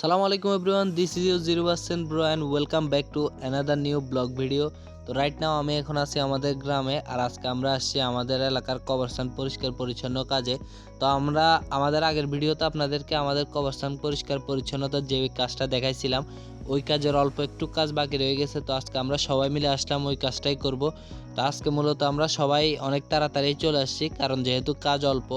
Assalamu আলাইকুম everyone this is your zero percent bro and welcome back to another new blog video তো right now আমি এখন আছি আমাদের গ্রামে, আর আজকে আমরা আসছি আমাদের এলাকার কবরস্থান পরিষ্কার পরিচ্ছন্ন কাজে। তো আমরা, আমাদের আগের ভিডিওতে আপনাদেরকে আমাদের কবরস্থান পরিষ্কার পরিচ্ছন্নতার যে কাজটা দেখাইছিলাম, ওই কাজের অল্প একটু কাজ বাকি রয়ে গেছে। তো আজকে আমরা সবাই মিলে আসলাম ওই কাজটাই করব। তো আজকে মূলত আমরা সবাই অনেক তাড়াতাড়ি চলে আসছি, কারণ যেহেতু কাজ অল্প,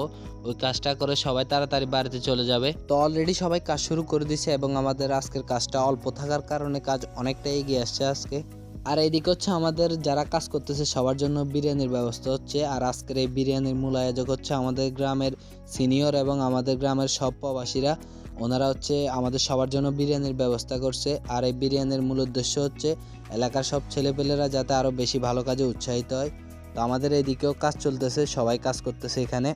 ওই কাজটা করে সবাই তাড়াতাড়ি বাড়িতে চলে যাবে। তো অলরেডি সবাই কাজ শুরু করে দিয়েছে এবং আমাদের আজকের কাজটা অল্প থাকার কারণে কাজ অনেকটা এগিয়ে আসছে আজকে। আর এইদিকে হচ্ছে আমাদের যারা কাজ করতেছে সবার জন্য বিরিয়ানির ব্যবস্থা হচ্ছে। আর আজকের এই বিরিয়ানির মূল আয়োজক হচ্ছে আমাদের গ্রামের সিনিয়র এবং আমাদের গ্রামের সব প্রবাসীরা। ওনারা হচ্ছে আমাদের সবার জন্য বিরিয়ানির ব্যবস্থা করছে। আর এই বিরিয়ানির মূল উদ্দেশ্য হচ্ছে এলাকার সব ছেলেপেলেরা যাতে আরও বেশি ভালো কাজে উৎসাহিত হয়। তো আমাদের এইদিকেও কাজ চলতেছে, সবাই কাজ করতেছে এখানে।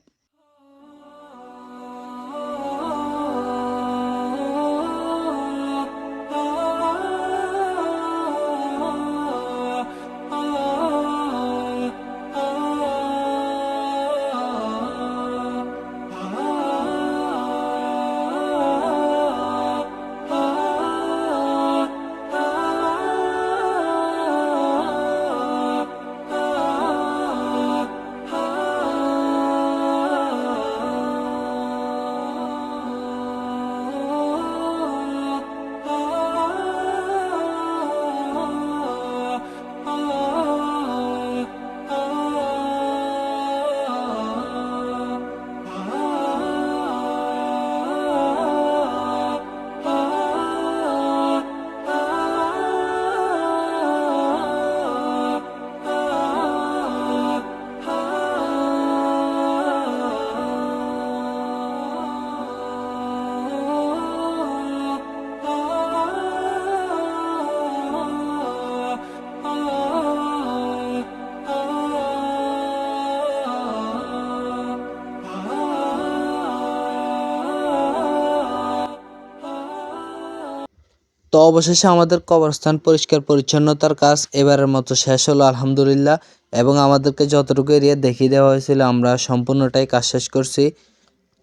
তো অবশেষে আমাদের কবরস্থান পরিষ্কার, পরিচ্ছন্নতার কাজ এবারের মতো শেষ হলো, আলহামদুলিল্লাহ। এবং আমাদেরকে যতটুকু এরিয়া দেখিয়ে দেওয়া হয়েছিল, আমরা সম্পূর্ণটাই কাজ শেষ করছি।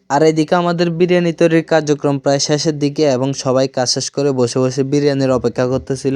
আর এদিকে আমাদের বিরিয়ানি তৈরির কার্যক্রম প্রায় শেষের দিকে এবং সবাই কাজ শেষ করে বসে বসে বিরিয়ানির অপেক্ষা করতেছিল।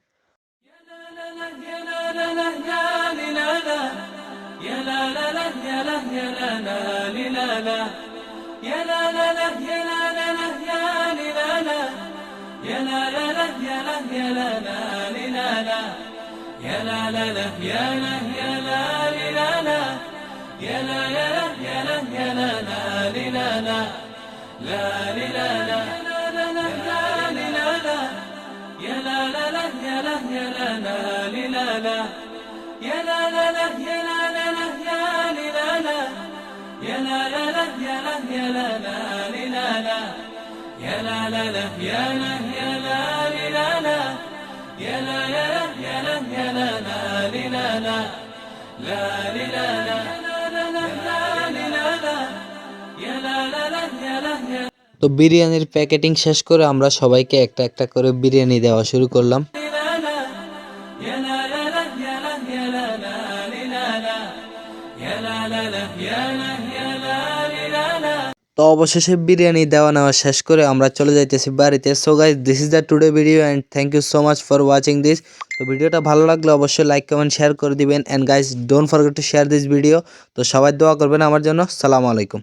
لا يا لا لا يا لا لا لا يا لا يا لا لا لا لا يا لا لا لا يا لا لا لا يا لا لا يا لا لا لا يا لا يا لا لا لا لا يا لا لا لا يا لا يا لا لا لا يا لا لا لا يا لا يا لا لا لا لا لا لا آمين رب أني مغلوب فانتصر وأنت أرحم الراحمين نصر من الله وفتح قريب وبشر المؤمنين رب العالمين مهيان بريان সর্বশক্তিমান দলগুতান মেহেরবান তো হুজুরা সবার জন্য দোয়া করতে করতে আমাদের বিরিয়ানি অলরেডি তৈরি হয়ে গেছে তো বিরিয়ানির প্যাকেটিং শেষ করে আমরা সবাইকে একটা একটা করে বিরিয়ানি দেওয়া শুরু করলাম তো অবশেষে বিরিয়ানি দেওয়া নেওয়া শেষ করে আমরা চলে যাইতেছি বাড়িতে। So guys this is the today video and thank you so much for watching this তো ভিডিওটা ভালো লাগলে অবশ্যই লাইক কমেন্ট শেয়ার করে দিবেন। And guys don't forget to share this video তো সবাই দোয়া করবেন আমার জন্য। সালাম আলাইকুম।